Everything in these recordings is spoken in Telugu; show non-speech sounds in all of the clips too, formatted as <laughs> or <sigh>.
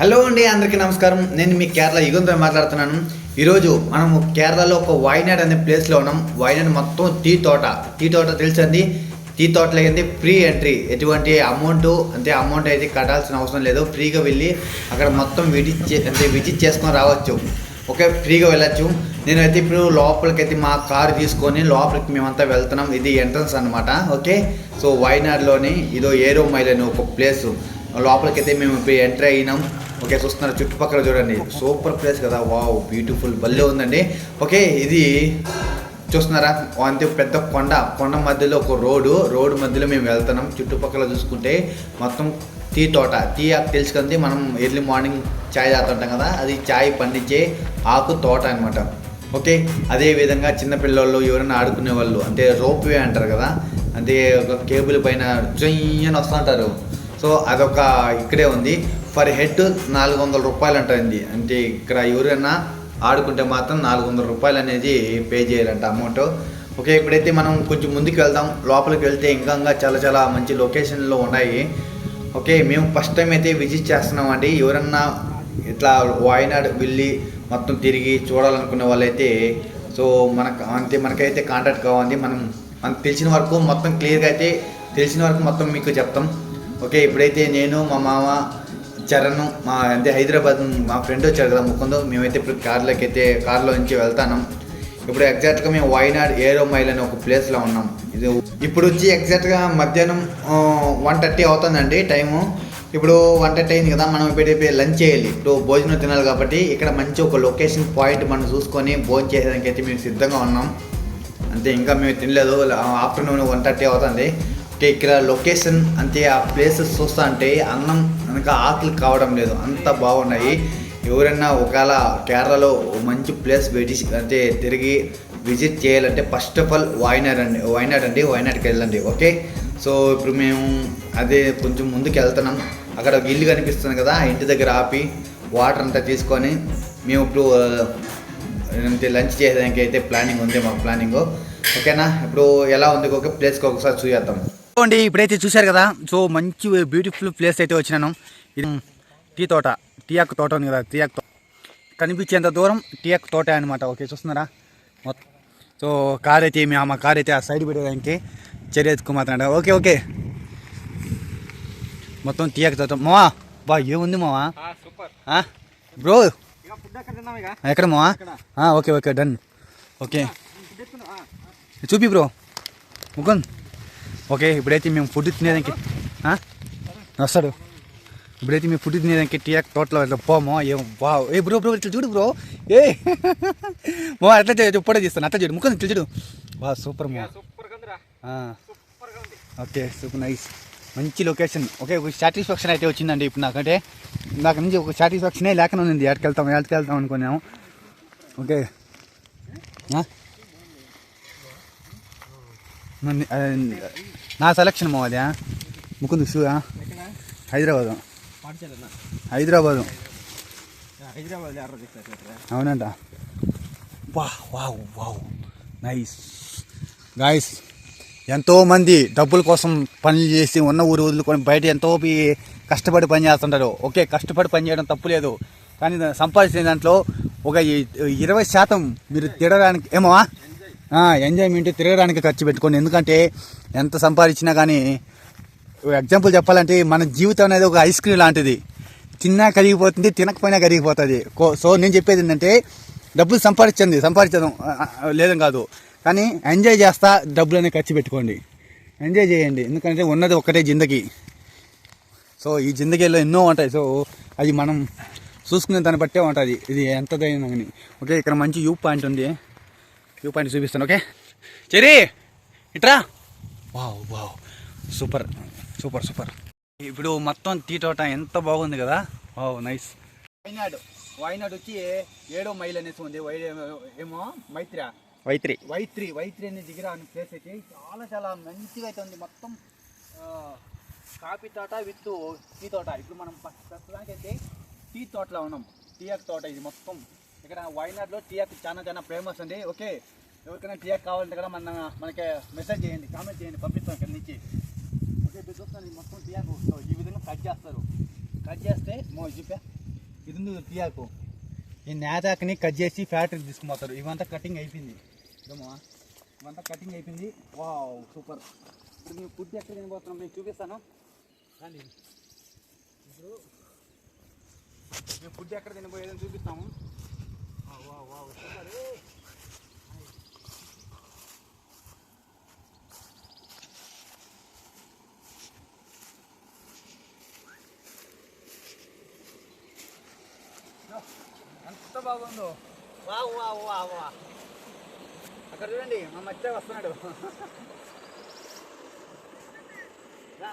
హలో అండి అందరికీ నమస్కారం. నేను మీ కేరళ యుగంతో మాట్లాడుతున్నాను. ఈరోజు మనము కేరళలో ఒక వాయినాడ్ అనే ప్లేస్లో ఉన్నాం. వాయినాడ్ మొత్తం టీ తోట. టీ తోట తెలుసండి? టీ తోటలో అయితే ఫ్రీ ఎంట్రీ ఎటువంటి అమౌంట్ అంటే అమౌంట్ అయితే కట్టాల్సిన అవసరం లేదు. ఫ్రీగా వెళ్ళి అక్కడ మొత్తం విజిట్ చే అంటే విజిట్ చేసుకొని రావచ్చు. ఓకే ఫ్రీగా వెళ్ళచ్చు. నేనైతే ఇప్పుడు లోపలికి అయితే మా కారు తీసుకొని లోపలికి మేమంతా వెళ్తున్నాం. ఇది ఎంట్రన్స్ అనమాట ఓకే? సో వాయినాడ్లోని ఇదో ఏరో మైల్ అని ఒక ప్లేస్ లోపలికి అయితే మేము ఇప్పుడు ఎంటర్ అయినాం. ఓకే చూస్తున్నారు. చుట్టుపక్కల చూడండి. సూపర్ ప్లేస్ కదా. వావ్ బ్యూటిఫుల్ భలే ఉందండి. ఓకే ఇది చూస్తున్నారా? అంతే పెద్ద కొండ. కొండ మధ్యలో ఒక రోడ్డు. రోడ్డు మధ్యలో మేము వెళ్తున్నాం. చుట్టుపక్కల చూసుకుంటే మొత్తం టీ తోట. టీ ఆకు తెలుసు కదండి మనం ఎర్లీ మార్నింగ్ చాయ్ తాగుతుంటాం కదా. అది చాయ్ పండించే ఆకు తోట అనమాట ఓకే అదే విధంగా చిన్నపిల్లలు ఎవరైనా ఆడుకునే వాళ్ళు అంటే రోప్ వే అంటారు కదా. అంటే ఒక కేబుల్ పైన జయ్యని వస్తుంటారు. సో అదొక ఇక్కడే ఉంది. ఫర్ హెడ్ నాలుగు వందల రూపాయలు అంటుంది అంటే ఇక్కడ ఎవరైనా ఆడుకుంటే మాత్రం నాలుగు వందల రూపాయలు అనేది పే చేయాలంట అమౌంట్. ఓకే ఇప్పుడైతే మనం కొంచెం ముందుకు వెళ్దాం. లోపలికి వెళ్తే ఇంకా ఇంకా చాలా చాలా మంచి లొకేషన్లో ఉన్నాయి. ఓకే మేము ఫస్ట్ టైం అయితే విజిట్ చేస్తున్నామండి. ఎవరన్నా ఇట్లా వాయినాడ్ వెళ్ళి మొత్తం తిరిగి చూడాలనుకునే వాళ్ళైతే సో మనకు అంతే మనకైతే కాంటాక్ట్ కావాలి. మనం మనకు తెలిసిన వరకు మొత్తం క్లియర్గా అయితే తెలిసిన వరకు మొత్తం మీకు చెప్తాం. ఓకే ఇప్పుడైతే నేను మా మామ చరణ్ మా అంటే హైదరాబాద్ మా ఫ్రెండ్ వచ్చారు కదా ముకుందో. మేమైతే ఇప్పుడు కార్లోకి అయితే కార్లో నుంచి వెళ్తాను ఇప్పుడు ఎగ్జాక్ట్గా మేము వైనాడ్ ఏరో మైల్ అనే ఒక ప్లేస్లో ఉన్నాం. ఇది ఇప్పుడు వచ్చి ఎగ్జాక్ట్గా మధ్యాహ్నం వన్ థర్టీ అవుతుందండి టైము ఇప్పుడు వన్ థర్టీ అయింది కదా మనం ఇప్పుడు లంచ్ చేయాలి. ఇప్పుడు భోజనం తినాలి కాబట్టి ఇక్కడ మంచి ఒక లొకేషన్ పాయింట్ మనం చూసుకొని భోజనం చేయడానికి అయితే మేము సిద్ధంగా ఉన్నాం. అంతే ఇంకా మేము తినలేదు. ఆఫ్టర్నూన్ వన్ థర్టీ అవుతుంది. ఇక్కడ లొకేషన్ అంతే ఆ ప్లేసెస్ చూస్తా అంటే అన్నం అనక ఆకలి కావడం లేదు. అంత బాగున్నాయి. ఎవరైనా ఒకవేళ కేరళలో మంచి ప్లేస్ విజిట్ అంటే తిరిగి విజిట్ చేయాలంటే ఫస్ట్ ఆఫ్ ఆల్ వాయినాడ్ అండి. వాయినాడ్ అండి. వాయినాడ్కి వెళ్ళండి. ఓకే? సో ఇప్పుడు మేము అదే కొంచెం ముందుకు వెళ్తున్నాం. అక్కడ ఒక ఇల్లు కనిపిస్తుంది కదా ఇంటి దగ్గర ఆపి వాటర్ అంతా తీసుకొని మేము ఇప్పుడు అంటే లంచ్ చేయడానికి అయితే ప్లానింగ్ ఉంది మాకు ప్లానింగ్. ఓకేనా? ఇప్పుడు ఎలా ఉంది? ఒక ప్లేస్కి ఒకసారి చూసేద్దాం. అండి ఇప్పుడైతే చూశారు కదా? సో మంచి బ్యూటిఫుల్ ప్లేస్ అయితే వచ్చినాను. ఇది టీ తోట టీ ఆకు తోట ఉంది కదా టీ ఆకు తోట. కనిపించేంత దూరం టీ ఆకు తోట అనమాట ఓకే చూస్తున్నారా? మొత్తం. సో కార్ అయితే మీ మా కార్ అయితే ఆ సైడ్ పెట్టడానికి చర్య ఎత్తుకోమాతున్నాడు ఓకే ఓకే. మొత్తం టీ ఆకు తోట. మావా బా ఏముంది మావా? బ్రో! ఎక్కడ మావా? Okay okay done. ఓకే. చూపి బ్రో. ముకుంద్. ఓకే ఇప్పుడైతే మేము ఫుడ్ తినేదానికి వస్తాడు ఇప్పుడైతే మేము ఫుడ్ తినేదానికి టీ తోటలో ఇట్లా పోమో. ఏం బా ఏ బ్రో బ్రో ఇట్లా చూడు బ్రో. ఏ <laughs> మో అట్లా చూ- ఫోటో తీస్తాను. అట్లా చూడు. ముఖం చూడు. బా సూపర్ మో ఓకే సూపర్ నైస్. మంచి లొకేషన్. ఓకే ఒక సాటిస్ఫాక్షన్ అయితే వచ్చిందండి ఇప్పుడు నాకంటే. నాకు నుంచి ఒక సాటిస్ఫాక్షనే లేకనే ఉంది. ఎక్కడికి వెళ్తాం ఎక్కడికి వెళ్తాం అనుకున్నాము. ఓకే. నా సెలక్షన్ మా ముకుంద షూ హైదరాబాదు. హైదరాబాదు. అవునంట. వా వావ్ వావ్. నైస్. గాయస్ ఎంతోమంది డబ్బుల కోసం పనులు చేసి ఉన్న ఊరు వదులుకొని బయట ఎంతో కష్టపడి పని చేస్తుంటారు. ఓకే కష్టపడి పని చేయడం తప్పు లేదు. కానీ సంపాదించిన దాంట్లో ఒక ఇరవై శాతం మీరు తిడడానికి ఏమో ఎంజాయ్మెంట్ తిరగడానికి ఖర్చు పెట్టుకోండి. ఎందుకంటే ఎంత సంపాదించినా కానీ ఎగ్జాంపుల్ చెప్పాలంటే మన జీవితం అనేది ఒక ఐస్ క్రీమ్ లాంటిది. తిన్నా కరిగిపోతుంది తినకపోయినా కరిగిపోతుంది. సో నేను చెప్పేది ఏంటంటే డబ్బులు సంపాదించండి సంపాదించడం ఆ, లేదని కాదు. కానీ ఎంజాయ్ చేస్తా డబ్బులు అనేది ఖర్చు పెట్టుకోండి. ఎంజాయ్ చేయండి. ఎందుకంటే ఉన్నది ఒక్కటే జిందగీ. సో ఈ జిందగీలో ఎన్నో ఉంటాయి. సో అది మనం చూసుకునే దాన్ని బట్టే ఉంటుంది. ఇది ఎంతదైనా కానీ. ఓకే ఇక్కడ మంచి యూ పాయింట్ ఉంది. వ్యూ పాయింట్ చూపిస్తాను ఓకే? చెరీ ఇట్రా. Wow wow. Super super super. ఇప్పుడు మొత్తం టీ తోట ఎంత బాగుంది కదా? Wow nice. వైనాడు. వైనాడు వచ్చి ఏడో మైల్ అనేసి ఉంది. ఏమో మైత్రి. వైత్రి. వైత్రి వైత్రి అనే దగ్గర అనే ప్లేస్ అయితే చాలా చాలా మంచిగా అయితే ఉంది. మొత్తం కాఫీ తోట విత్ టీ తోట. ఇప్పుడు మనం ప్రస్తుతానికి అయితే టీ తోటలో ఉన్నాం. టీ ఆకు తోట ఇది మొత్తం. ఇక్కడ వైనాడ్లో టీ చాలా చాలా ఫేమస్ అండి. ఓకే ఎవరికైనా టీ కావాలంటే కూడా మన మనకి మెసేజ్ చేయండి కామెంట్ చేయండి పంపిస్తాం ఇక్కడ నుంచి. ఓకే చూస్తాను మొత్తం టీ ఆకు ఈ విధంగా కట్ చేస్తారు. కట్ చేస్తే మో చూపా. ఇది ఉంది తీయాకు ఈ నేతాకుని కట్ చేసి ఫ్యాక్టరీకి తీసుకుపోతారు. ఇవంతా కటింగ్ అయిపోయింది. ఇదమ్మా ఇవంతా కటింగ్ అయిపోయింది. వావ్ సూపర్ ఇప్పుడు మేము ఫుడ్ ఎక్కడ తినబోతున్నాం? నేను చూపిస్తాను. కానీ ఇప్పుడు మేము ఫుడ్ ఎక్కడ తినబోయేదని చూపిస్తాము. wow, wow, separei. అంత బాగుందో వా వా వా వా అక్కడ చూడండి మా మచ్చ వస్తున్నాడు రా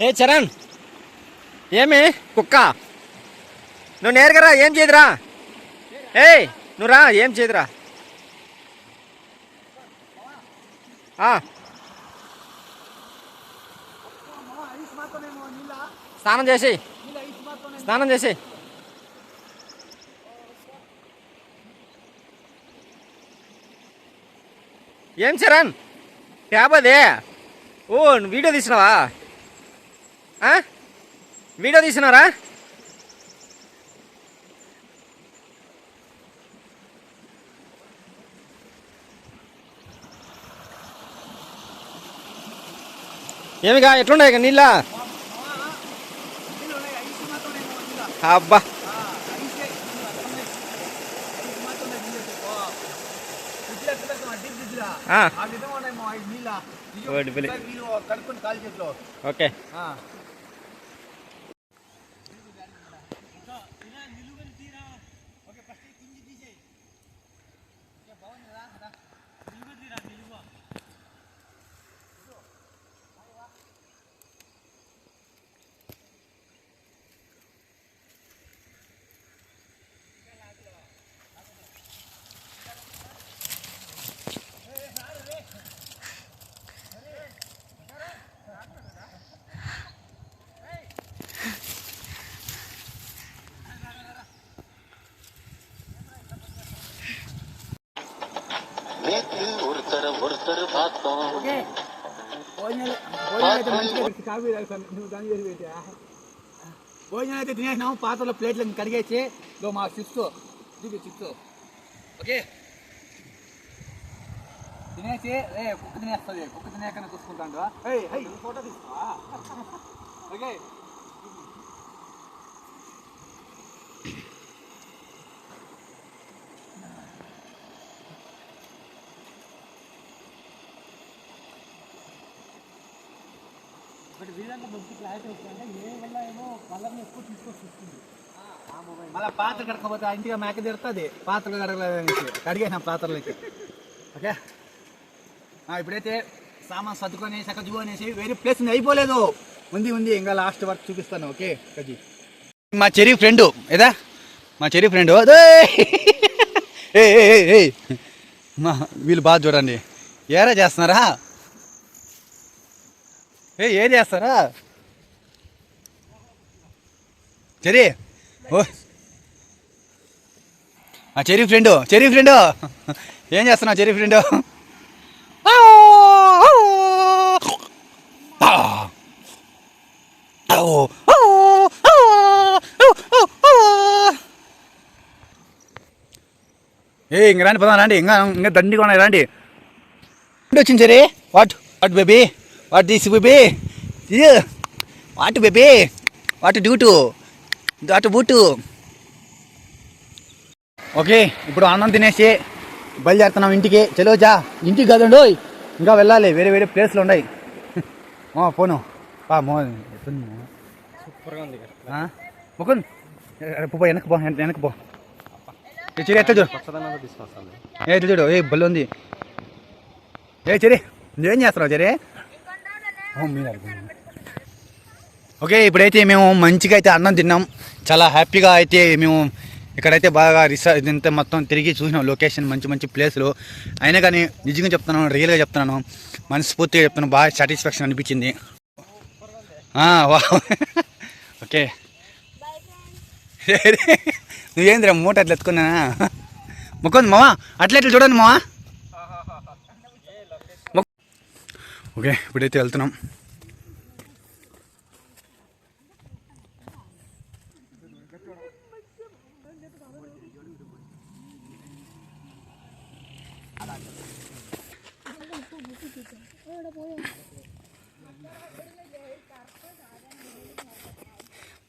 ఏ చరణ్. ఏమి? కుక్క. నువ్వు నేరుగా రా ఏం చేయదురా ఏయ్ నువ్వు రా ఏం చేయదురా స్నానం చేసి. స్నానం చేసి. ఏం చరణ్? ట్యాబ్ అదే? ఓ వీడియో తీసినావా? ఆ? వీడియో తీసినారా ఏమిగా ఎట్లున్నాయి నీళ్ళ? అబ్బా ఆ. ఆ విధంగా ఉన్నాయి మా ఈ నీళ్ళ ఇయ్యో, ఓడి పిలి. ఒకసారి వీళ్ళు కడుక్కొని కాలు చేతిలో ఓకే. வீட்டில் ஒருத்தர ஒருத்தர் பார்த்தோம் భోజనం అయితే తినేసినాము పాత్రలో ప్లేట్లను కడిగేసి ఇదో మా చిప్స్. ఇది చిప్స్. ఓకే. తినేసి ఏ కుక్క తినేస్తుంది. కుక్క తినేకనే చూసుకుంటాడు ఫోటో తీసుకో. ఓకే. ఏయ్, ఏయ్, ఎక్కువ తీసుకొచ్చి వస్తుంది మళ్ళీ పాత్ర కడకపోతే ఆ ఇంటిగా మేక తిడుతుంది. పాత్రలు కడగలేదు కడిగేసిన పాత్రలకి. ఓకే? ఇప్పుడైతే సామాన్ సర్దుకొని సగజు అనేసి వేరే ప్లేస్ అయిపోలేదు. ఉంది ఉంది. ఇంకా లాస్ట్ వరకు చూపిస్తాను. ఓకే? కజీ మా చెరీ ఫ్రెండు ఏదా? మా చెరి ఫ్రెండ్ అదే! <laughs> ఏ. మా వీళ్ళు బాగా చూడండి. ఏరా చేస్తున్నారా? ఏ ఏం చేస్తారా? చెరీ. ఓ. ఆ చెరి ఫ్రెండ్ చెరి ఫ్రెండ్ ఏం చేస్తున్నావు చెరీ ఫ్రెండ్ ఏ ఇంక రాండి పదాం రండి. ఇంకా ఇంకా దండి కొనాలి రాండి. వచ్చింది సరే what what baby? What this baby what baby what due to what boot okay ఇప్పుడు అన్నం తినేసి బయలుదేరుతున్నాం ఇంటికి. చలో జా. ఇంటికి కదండి? ఓయ్. ఇంకా వెళ్ళాలి. వేరే వేరే ప్లేస్లు ఉన్నాయి. <laughs> మా పోను. పా మో? ఆ? ముకుంద్. పో వెనక్కి పో వెన- వెనక్కి పో. ఏ చెరి ఎట్లా చూడు. ఏ చూడు. ఏ బల్లి ఉంది. ఏ చెరి నువ్వేం చేస్తున్నావు చెరి. ఓకే ఇప్పుడైతే మేము మంచిగా అయితే అన్నం తిన్నాం. చాలా హ్యాపీగా అయితే మేము ఇక్కడైతే బాగా రిసర్చ్ ఇదంతా మొత్తం తిరిగి చూసినాం లొకేషన్ మంచి మంచి ప్లేస్లు. అయినా కానీ నిజంగా చెప్తున్నాను రియల్గా చెప్తున్నాను మనస్ఫూర్తిగా చెప్తున్నాను బాగా సాటిస్ఫాక్షన్ అనిపించింది. వా ఓకే. <laughs> నువ్వేంద్రా మూట అట్లా ఎత్తుకున్నా ముక్కుంది మావా? అట్లా ఇట్లా చూడండి మావా ముక్- ఓకే ఇప్పుడైతే వెళ్తున్నాం.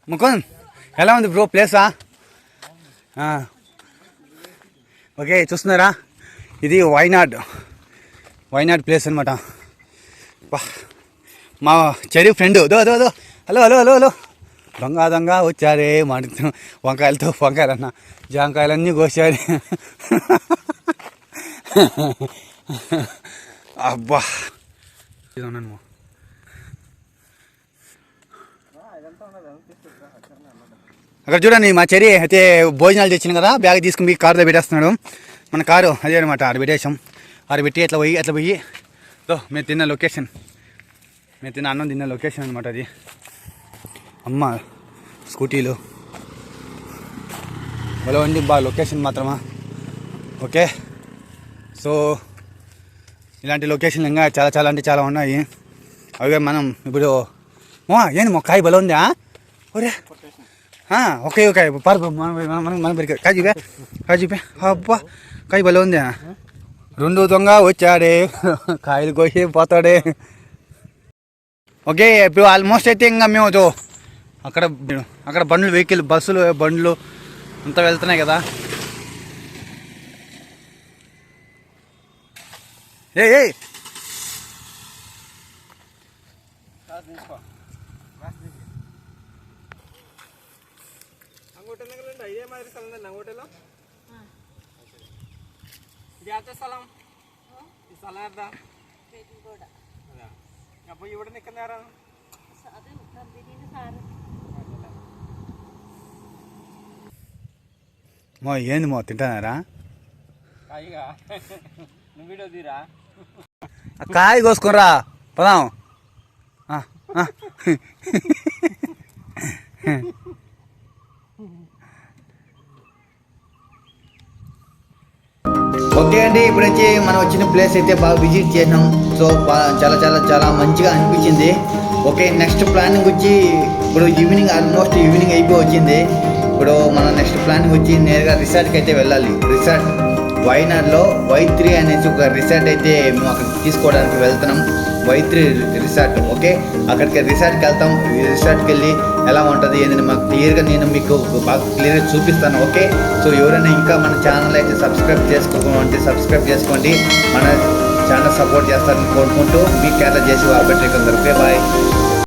ముకుంద్ ఎలా ఉంది బ్రో ప్లేసా? ఓకే చూస్తున్నారా? ఇది వైనాడ్. వైనాడ్ ప్లేస్ అనమాట మా చెరి ఫ్రెండ్ దో దో దో. Hello hello hello hello. దొంగ దొంగ వచ్చారే మాట వంకాయలతో వంకాయలన్న. జాంకాయలన్నీ కోసారు. అబ్బా. ఇది అక్కడ చూడండి మా చెరి అయితే భోజనాలు తెచ్చింది కదా బ్యాగ్ తీసుకుని మీ కారులో పెట్టేస్తున్నాడు. మన కారు అదే అనమాట ఆడ పెట్టేసాం ఆడ పెట్టి అట్లా పోయి అట్లా పోయి దో మేము తిన్న లొకేషన్ మేము తిన్న అన్నం తిన్న లొకేషన్ అనమాట అది. అమ్మ స్కూటీలు. బలవండి ఉంది లొకేషన్ మాత్రమా? ఓకే. సో ఇలాంటి లొకేషన్లు ఇంకా చాలా చాలా అంటే చాలా ఉన్నాయి. అవి మనం ఇప్పుడు మో ఏంది మా కాయ బలం ఉందా? ఒరే. ఆ, ఓకే ఓకే పారు మన మన మన మన కాయ చూపే కాయ చూపే. అబ్బా కాయ బలం ఉందా? రెండు దొంగ వచ్చాడే. కాయలు కోసి పోతాడే. ఓకే ఇప్పుడు ఆల్మోస్ట్ అయితే ఇంకా మేము తో అక్కడ అక్కడ బండ్లు వెహికల్ బస్సులు బండ్లు అంతా వెళ్తున్నాయి కదా. ఏ ఏ ఇదే మాదిరి ఇది ఎంత స్థలం ఈ స్థలం ఎంత అదా అప్పుడు ഇവിടെ നിൽക്കുന്നേരാ మో ఏంది మో తింటున్నారా కాయిగా నువ్వు వీడియో తీరా ఆ కాయ కోసుకురా పదాం ఓకే అండి ఇప్పుడు వచ్చి మనం వచ్చిన ప్లేస్ అయితే బాగా విజిట్ చేసినాం. సో చాలా చాలా చాలా మంచిగా అనిపించింది. ఓకే నెక్స్ట్ ప్లానింగ్ వచ్చి ఇప్పుడు ఈవినింగ్ ఆల్మోస్ట్ ఈవినింగ్ అయిపోయి వచ్చింది. ఇప్పుడు మన నెక్స్ట్ ప్లానింగ్ వచ్చి నేరుగా రిసార్ట్కి అయితే వెళ్ళాలి. రిసార్ట్ వైనాడ్లో వై త్రీ అనేసి ఒక రిసార్ట్ అయితే మేము అక్కడ తీసుకోవడానికి వెళ్తున్నాం. వైత్రి రిసార్ట్ ఓకే అక్కడికి రిసార్ట్కి వెళ్తాం రిసార్ట్కి వెళ్ళి ఎలా ఉంటుంది ఏంటని మాకు క్లియర్గా నేను మీకు బాగా క్లియర్గా చూపిస్తాను ఓకే సో ఎవరైనా ఇంకా మన ఛానల్ అయితే సబ్స్క్రైబ్ చేసుకోమంటే సబ్స్క్రైబ్ చేసుకోండి. మన ఛానల్ సపోర్ట్ చేస్తారని కోరుకుంటూ మీ కేరళ చేసి వాబట్టి కొందరు ఓకే బాయ్